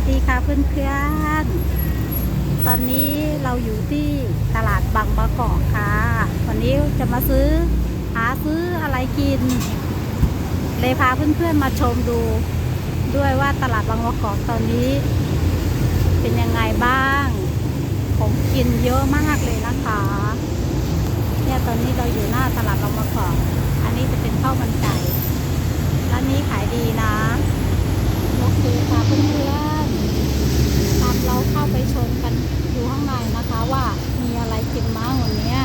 วัสดีค่ะเพื่อนๆ ตอนนี้เราอยู่ที่ตลาดบางประกอบค่ะ วันนี้จะมาซื้อหาซื้ออะไรกิน เลยพาเพื่อนๆมาชมดูด้วยว่าตลาดบางประกอบตอนนี้ เป็นยังไงบ้างของกินเยอะมากเลยนะคะ เนี่ยตอนนี้เราอยู่หน้าตลาดบางประกอบ อันนี้จะเป็นข้าวมันไก่ร้านนี้ขายดีนะโอเคค่ะเพื่อนๆ เข้าไปชมกันดูข้างในนะคะว่ามีอะไรกินบ้างวันนี้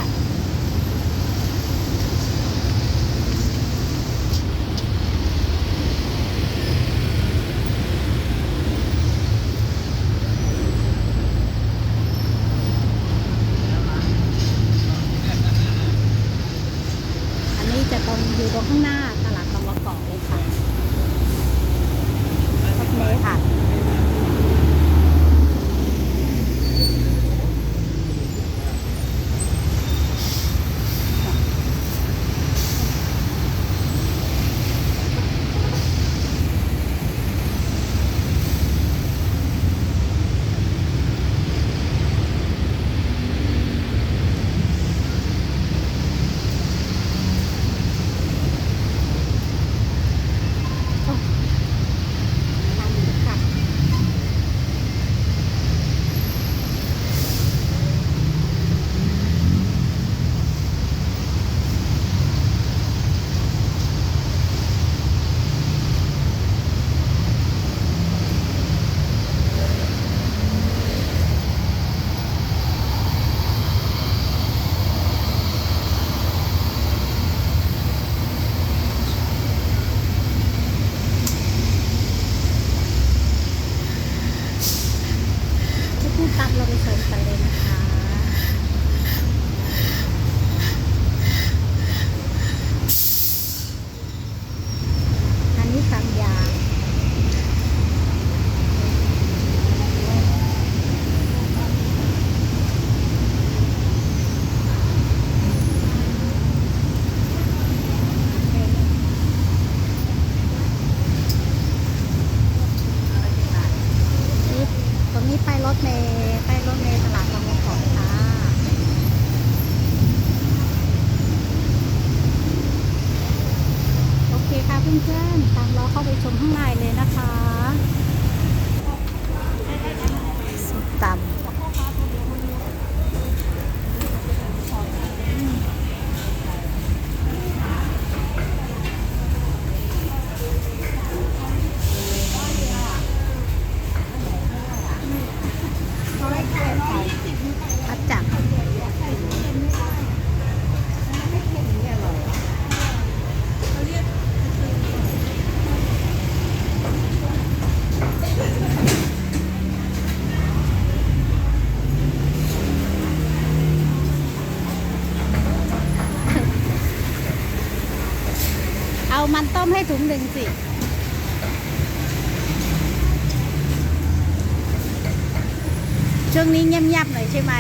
ช่วงนี้เงียบๆหน่อยใช่ไหม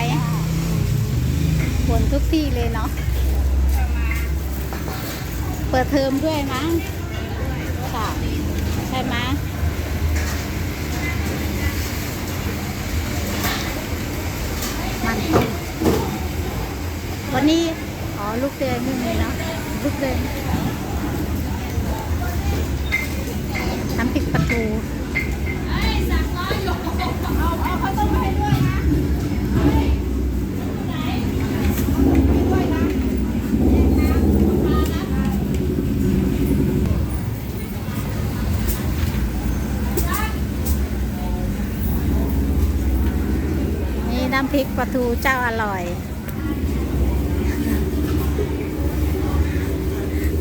ฝนทุกที่เลยเนาะ เปิดเทอมด้วยมั้งค่ะใช่ไหมมันต้มวันนี้ อ๋อ ลูกเดือนนี่เลยเนาะ ลูกเดือนำพริกปลาทู นี่น้ำพ ริกปลาทูเจ้าอร่อย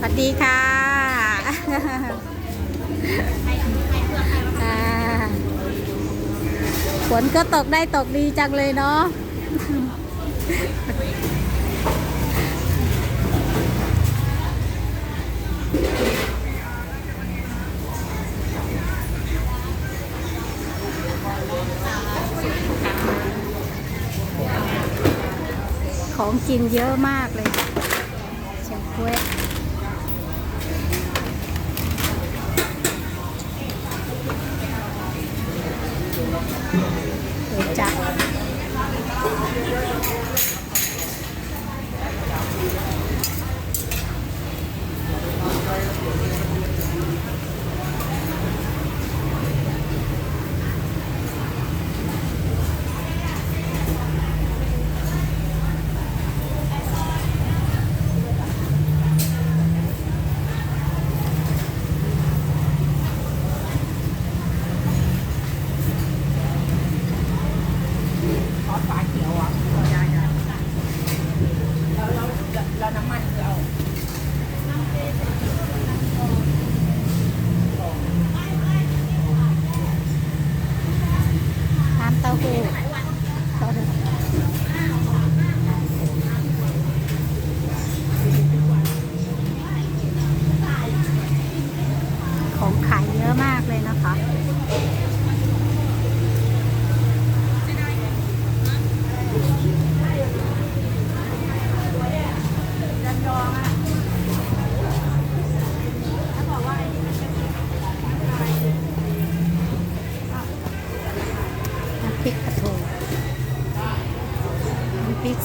สวัสดีค่ะค่ะฝนก็ตกได้ตกดีจังเลยเนาะ ของกินเยอะมากเลยเฉาก้วยจับ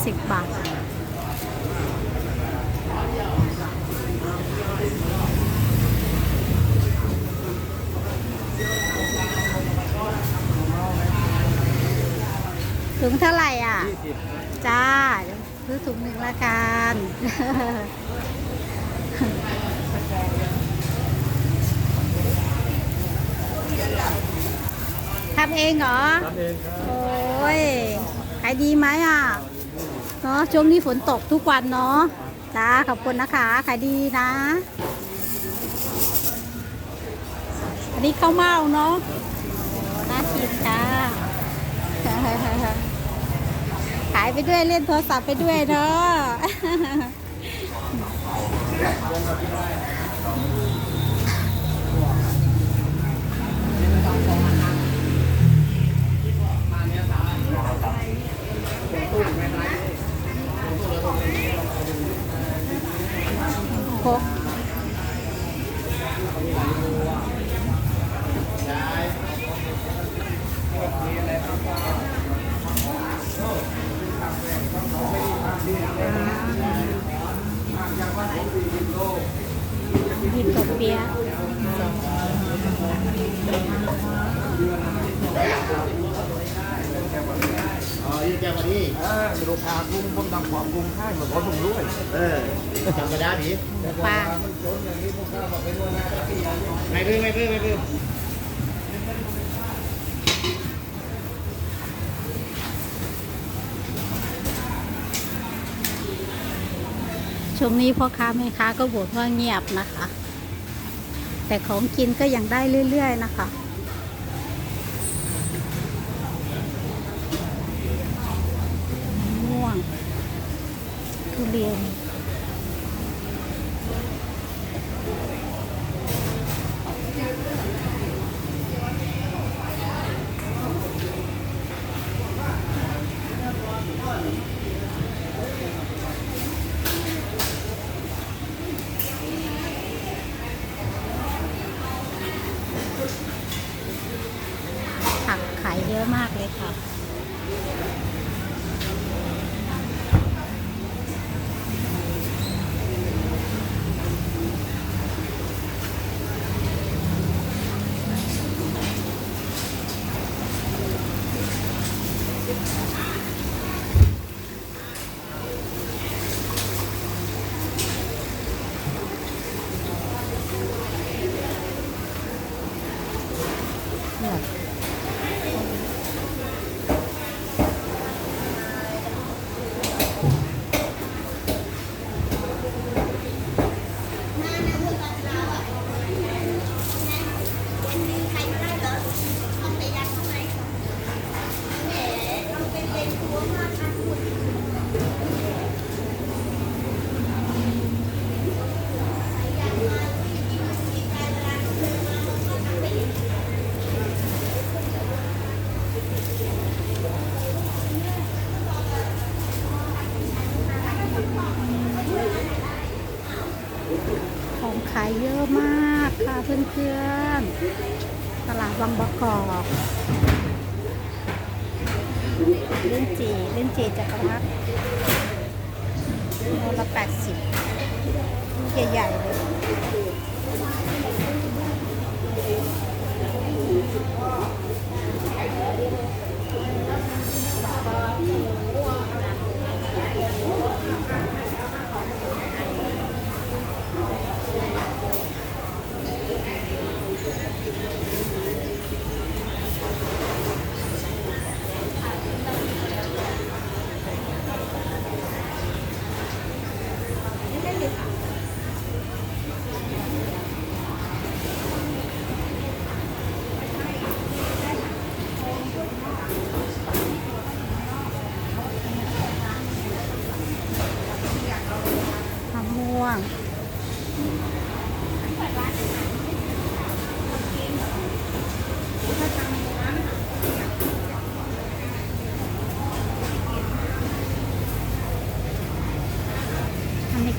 สิบาท ถุงเท่าไหร่อะ จ้าซื้อถุงหนึ่งละกันทำเองเหรอ ทำเองครับ โอ้ย ขายดีไหมอะ เนาะช่วงนี้ฝนตกทุกวันเนาะจ้าขอบคุณนะคะขายดีนะ อันนี้ข้าวเม่าเนาะน่ากินจ้าขายไปด้วยเล่นโทรศัพท์ไปด้วยเนาะ กินกับเปียะอ๋อนี่แกมาดิเออมีลูกค้ากุ้งผมทำของกุ้งให้เหมือนเขาส่งด้วยเออธรรมดาดิปลามันจนอย่างนี้พวกข้าบอกไปด้วยนะพี่ยาไม่เพิ่มไม่เพิ่มไม่เพิ่ม ช่วงนี้พ่อค้าแม่ค้าก็บ่นว่าเงียบนะคะ แต่ของกินก็ยังได้เรื่อย ๆ นะคะายเยอะมากค่ะเพื่อนๆ ตลาดวังประกอบเล่นจีเล่นจีจักรพรรดิโลละแปดสิบใหญ่ๆเลย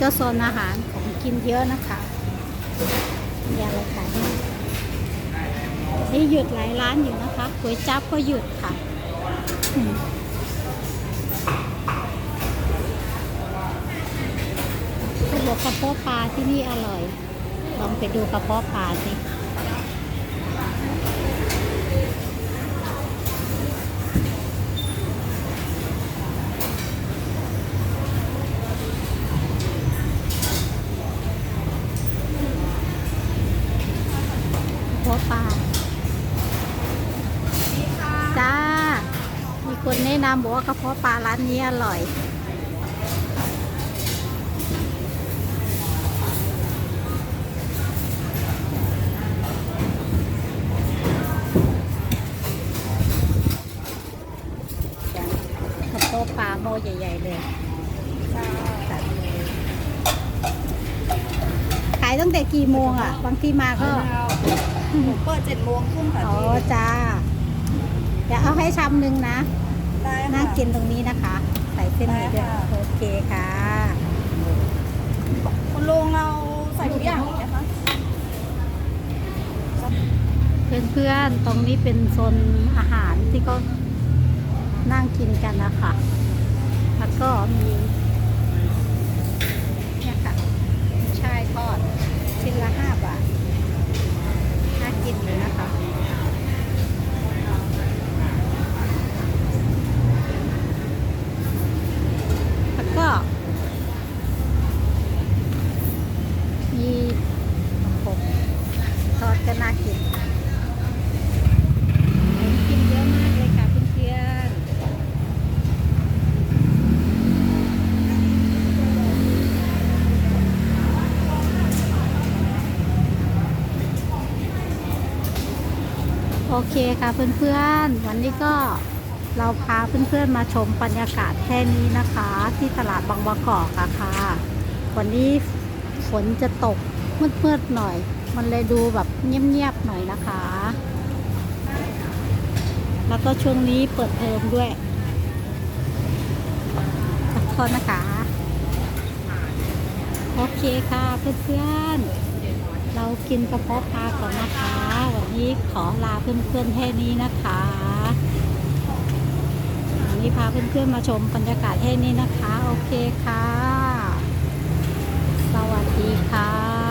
ก็โซนอาหารของกินเยอะนะคะอย่าอะไรขายมากนี่หยุดหลายร้านอยู่นะคะก๋วยจั๊บก็หยุดค่ะเขาบอกกระเพาะปลาที่นี่อร่อย ลองไปดูกระเพาะปลาสิัวปลาจ้า มีคนแนะนำบอกว่ากระเพาะปลาร้านนี้อร่อยกระโตปลาโมใหญ่ ๆ เลยขายตั้งแต่กี่โมงอะ บางทีมาก็ ผมเปิดเจ็ดโมงครึ่งค่ะอ๋อพี่จ้า เดี๋ยวเอาให้ชามหนึ่งนะ ได้นั่งค่ะกินตรงนี้นะคะ ใส่เส้นนี้ด้วยได้ค่ะ โอเคค่ะ คุณลุงเราใส่ทุกอย่างไหมคะเพื่อนๆ ตรงนี้เป็นโซนอาหารที่ก็นั่งกินกันนะคะ แล้วก็มีเนี่ยค่ะชายทอดชิ้นละห้าบาท น่ากินเลยนะคะ แล้วก็ มีผมทอดก็น่ากินผมกินเยอะมากเลยค่ะเพื่อนๆโอ เคค่ะเพื่อนๆ วันนี้ก็เราพาเพื่อนๆมาชมบรรยากาศแค่นี้นะคะ ที่ตลาดบางประกอบค่ะค่ะ วันนี้ฝนจะตกมืดๆหน่อย มันเลยดูแบบเงียบๆหน่อยนะคะ แล้วก็ช่วงนี้เปิดเทอมด้วยขอโทษนะคะ โอเคค่ะเพื่อนๆ เรากินกระเพาะปลาก่อนนะคะ วันนี้ขอลาเพื่อนๆแค่นี้นะคะวันนี้พาเพื่อนๆมาชมบรรยากาศแค่นี้นะคะ โอเคค่ะ สวัสดีค่ะ